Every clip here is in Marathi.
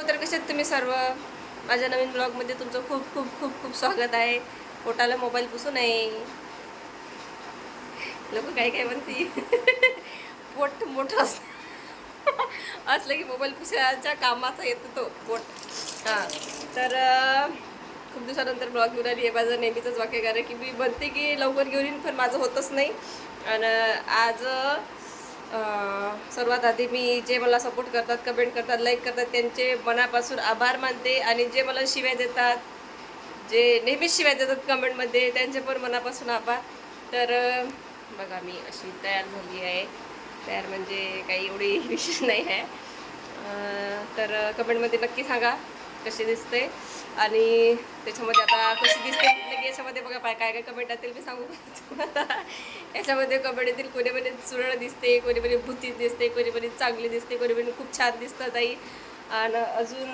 हो, तर कसे आहेत तुम्ही सर्व? माझ्या नवीन ब्लॉगमध्ये तुमचं खूप खूप खूप खूप स्वागत आहे. पोटाला मोबाईल पुसू नये. लोक काय काय म्हणती? पोट मोठं अस असलं की मोबाईल पुसायच्या कामाचा येतो तो पोट. हां. तर खूप दिवसानंतर ब्लॉग घेऊन आली आहे माझं नेहमीचंच वाक्य कारण की मी म्हणते की लवकर घेऊन येईन पण माझं होतच नाही. आणि आज सर्वात आधी मी जे मला सपोर्ट करतात कमेंट करतात लाईक करतात त्यांचे मनापासून आभार मानते आणि जे मला शिव्या देतात जे नेहमीच शिवाय देतात कमेंटमध्ये त्यांचे पण मनापासून आभार. तर बघा मी अशी तयार झाली आहे. तयार म्हणजे काही एवढी विशेष नाही आहे. तर कमेंटमध्ये नक्की सांगा. कशी दिसते आणि त्याच्यामध्ये आता कशी दिसते म्हटलं की याच्यामध्ये बघा पाय काय काय कमेंट येतील मी सांगू आता तुम्हाला? याच्यामध्ये कमेंट येतील कोणी म्हणे सुरळ दिसते कोणी म्हणे भूतीत दिसते कोणी म्हणे चांगली दिसते कोणी म्हणे खूप छान दिसतात आई आणि अजून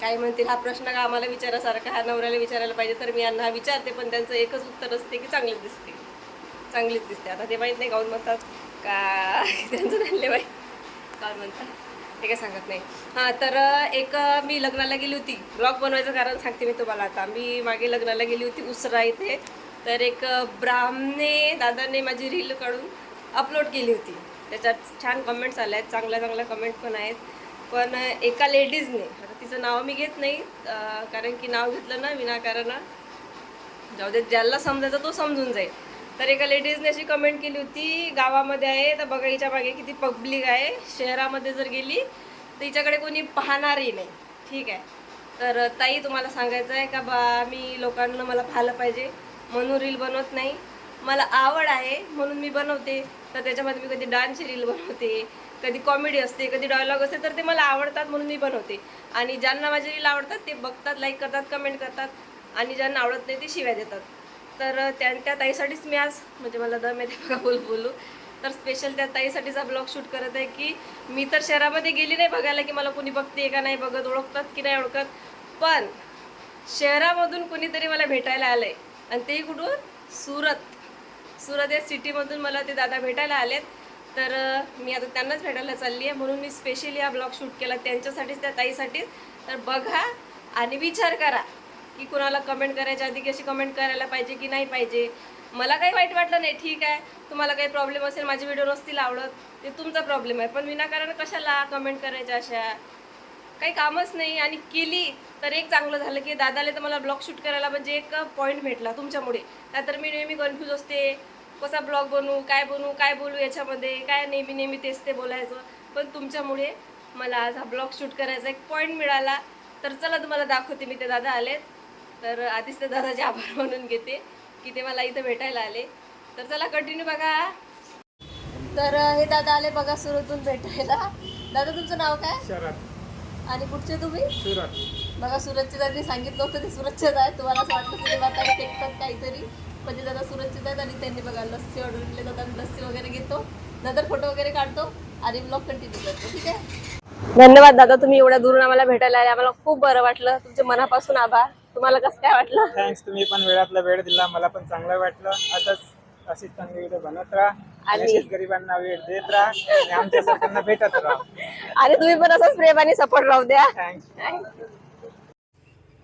काय म्हणतील हा प्रश्न का आम्हाला विचारासारखा हा नवऱ्याला विचारायला पाहिजे तर मी यांना विचारते पण त्यांचं एकच उत्तर असते की चांगली दिसते. चांगलीच दिसते. आता ते माहीत नाही गाऊन म्हणतात का? त्यांचं धन्यवाद बाई गाऊन म्हणतात? ते काही सांगत नाही. हां तर एक मी लग्नाला गेली होती. ब्लॉग बनवायचं कारण सांगते मी तुम्हाला आता. मी मागे लग्नाला गेली होती उसरा इथे. तर एक ब्राह्मणे दादाने माझी रील काढून अपलोड केली होती. त्याच्यात छान कमेंट्स आल्या आहेत. चांगल्या चांगल्या कमेंट पण आहेत. पण एका लेडीजने आता तिचं नाव मी घेत नाही कारण की नाव घेतलं ना विनाकारण. जाऊ दे ज्याला समजायचं तो समजून जाईल. तर एका लेडीजने अशी कमेंट केली होती गावामध्ये आहे तर बघा हिच्या मागे किती पब्लिक आहे. शहरामध्ये जर गेली तर हिच्याकडे कोणी पाहणारही नाही. ठीक आहे. तर ताई तुम्हाला सांगायचं आहे का बा मी लोकांना मला पाहिलं पाहिजे. म्हणून रील बनवत नाही. मला आवड आहे म्हणून मी बनवते. तर त्याच्यामध्ये मी कधी डान्सची रील बनवते कधी कॉमेडी असते कधी डायलॉग असते तर ते मला आवडतात म्हणून मी बनवते. आणि ज्यांना माझे रील आवडतात ते बघतात लाईक करतात कमेंट करतात. आणि ज्यांना आवडत नाही ते शिव्या देतात. तर त्या त्या ताईसाठीच मी आज म्हणजे मला दम येते बघा बोल बोलू. तर स्पेशल त्या ताईसाठीचा ब्लॉग शूट करत आहे की मी तर शहरामध्ये गेली नाही बघायला की मला कोणी बघते का नाही बघत ओळखतात की नाही ओळखत. पण शहरामधून कोणीतरी मला भेटायला आलं आहे आणि तेही कुठून? सुरत. सुरत या सिटीमधून मला ते दादा भेटायला आलेत. तर मी आता त्यांनाच भेटायला चालली आहे. म्हणून मी स्पेशली हा ब्लॉग शूट केला त्यांच्यासाठीच त्या ताईसाठीच. तर बघा आणि विचार करा. की कुणाला कमेंट करायच्या आधी कशी कमेंट करायला पाहिजे की नाही पाहिजे. मला काही वाईट वाटलं नाही ठीक आहे. तुम्हाला काही प्रॉब्लेम असेल माझे व्हिडिओ नसतील आवडत ते तुमचा प्रॉब्लेम आहे. पण विनाकारण कशाला कमेंट करायच्या अशा? काही कामच नाही आणि केली तर एक चांगलं झालं की दादाले तर मला ब्लॉग शूट करायला म्हणजे एक पॉईंट भेटला तुमच्यामुळे. नाहीतर मी नेहमी कन्फ्यूज असते. कसा ब्लॉग बनवू काय बनवू काय बोलू याच्यामध्ये? काय नेहमी नेहमी तेच ते बोलायचं. पण तुमच्यामुळे मला आज हा ब्लॉग शूट करायचा एक पॉईंट मिळाला. तर चला तुम्हाला दाखवते मी ते दादा आलेत. तर आधीच ते दादाचे आभार म्हणून घेते की ते मला इथं भेटायला आले. तर चला कंटिन्यू बघा. तर हे दादा आले बघा सुरतून भेटायला. दादा तुमचं नाव काय? शहरात आणि कुठचे तुम्ही? सुरत. बघा सुरतचे त्यांनी सांगितलं होतं ते सुरतचेच आहेत. तुम्हाला असं वाटलं सिनेमा ताई फेकतात काहीतरी. पण ते दादा सुरतचेच आहेत आणि त्यांनी बघा लस्सी ऑर्डर केली. दादा लस्सी वगैरे घेतो. नंतर फोटो वगैरे काढतो आणि ब्लॉग कंटिन्यू करतो. ठीक आहे? धन्यवाद दादा तुम्ही एवढ्या दुरून आम्हाला भेटायला आले. आम्हाला खूप बरं वाटलं. तुमचे मनापासून आभार. तुम्हाला कसं काय वाटलं? थँक्स तुम्ही पण वेळातला वेळ दिला मला पण चांगलं वाटलं. असंच अशीच चांगली व्हिडिओ बनवत राहा. आणि आणि- अशीच गरिबांना वेळ देत राहा. आणि आमच्या सरकारना भेटत राहा. आणि तुम्ही पण असंच प्रेमाने सपोर्ट राहू द्या. थँक्स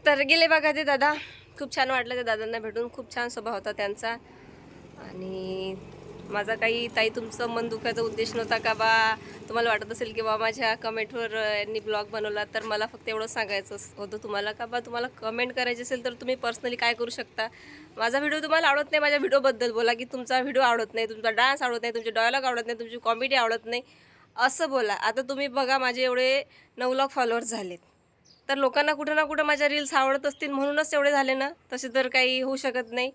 तर गेले बघा ते दादा. खूप छान वाटलं त्या दादांना भेटून. खूप छान स्वभाव होता त्यांचा. आणि माझा काही ताई तुमचं मन दुखायचा उद्देश नव्हता का बा? तुम्हाला वाटत असेल की बा माझ्या कमेंटवर यांनी ब्लॉग बनवला तर मला फक्त एवढं सांगायचं होतं तुम्हाला का बा? तुम्हाला कमेंट करायची असेल तर तुम्ही पर्सनली काय करू शकता? माझा व्हिडिओ तुम्हाला आवडत नाही माझ्या व्हिडिओबद्दल बोला की तुमचा व्हिडिओ आवडत नाही तुमचा डान्स आवडत नाही तुमचे डायलॉग आवडत नाही तुमची कॉमेडी आवडत नाही असं बोला. आता तुम्ही बघा माझे एवढे नऊ लाख फॉलोअर्स झालेत. तर लोकांना कुठं ना कुठं माझ्या रील्स आवडत असतील म्हणूनच एवढे झाले ना तसे तर काही होऊ शकत नाही.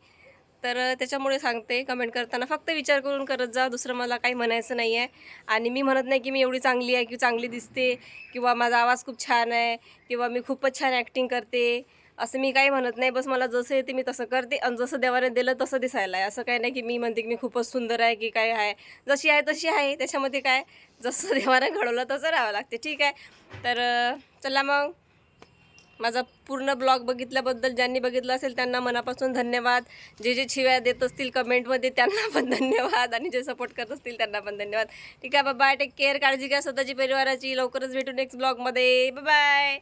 तर त्याच्यामुळे सांगते कमेंट करताना फक्त विचार करून करत जा दुसरं मला काही म्हणायचं नाही आहे आणि मी म्हणत नाही की मी एवढी चांगली आहे की चांगली दिसते किंवा माझा आवाज खूप छान आहे किंवा मी खूपच छान ॲक्टिंग करते. असं मी काही म्हणत नाही बस मला जसं येते मी तसं करते आणि जसं देवाने दिलं तसं दिसायला आहे. असं काही नाही की मी म्हणते की मी खूपच सुंदर आहे की काय आहे. जशी आहे तशी आहे त्याच्यामध्ये काय? जसं देवाने घडवलं तसं राहावं लागते. ठीक आहे? तर चला मग. माझा पूर्ण ब्लॉग बघितल्याबद्दल ज्यांनी बघितलं असेल त्यांना मनापासून धन्यवाद. जे जे शिव्या देत असतील कमेंटमध्ये त्यांना पण धन्यवाद आणि जे सपोर्ट करत असतील त्यांना पण धन्यवाद. ठीक आहे बाय टेक केअर काळजी घ्या स्वतःची परिवाराची. लवकरच भेटू नेक्स्ट ब्लॉगमध्ये बाय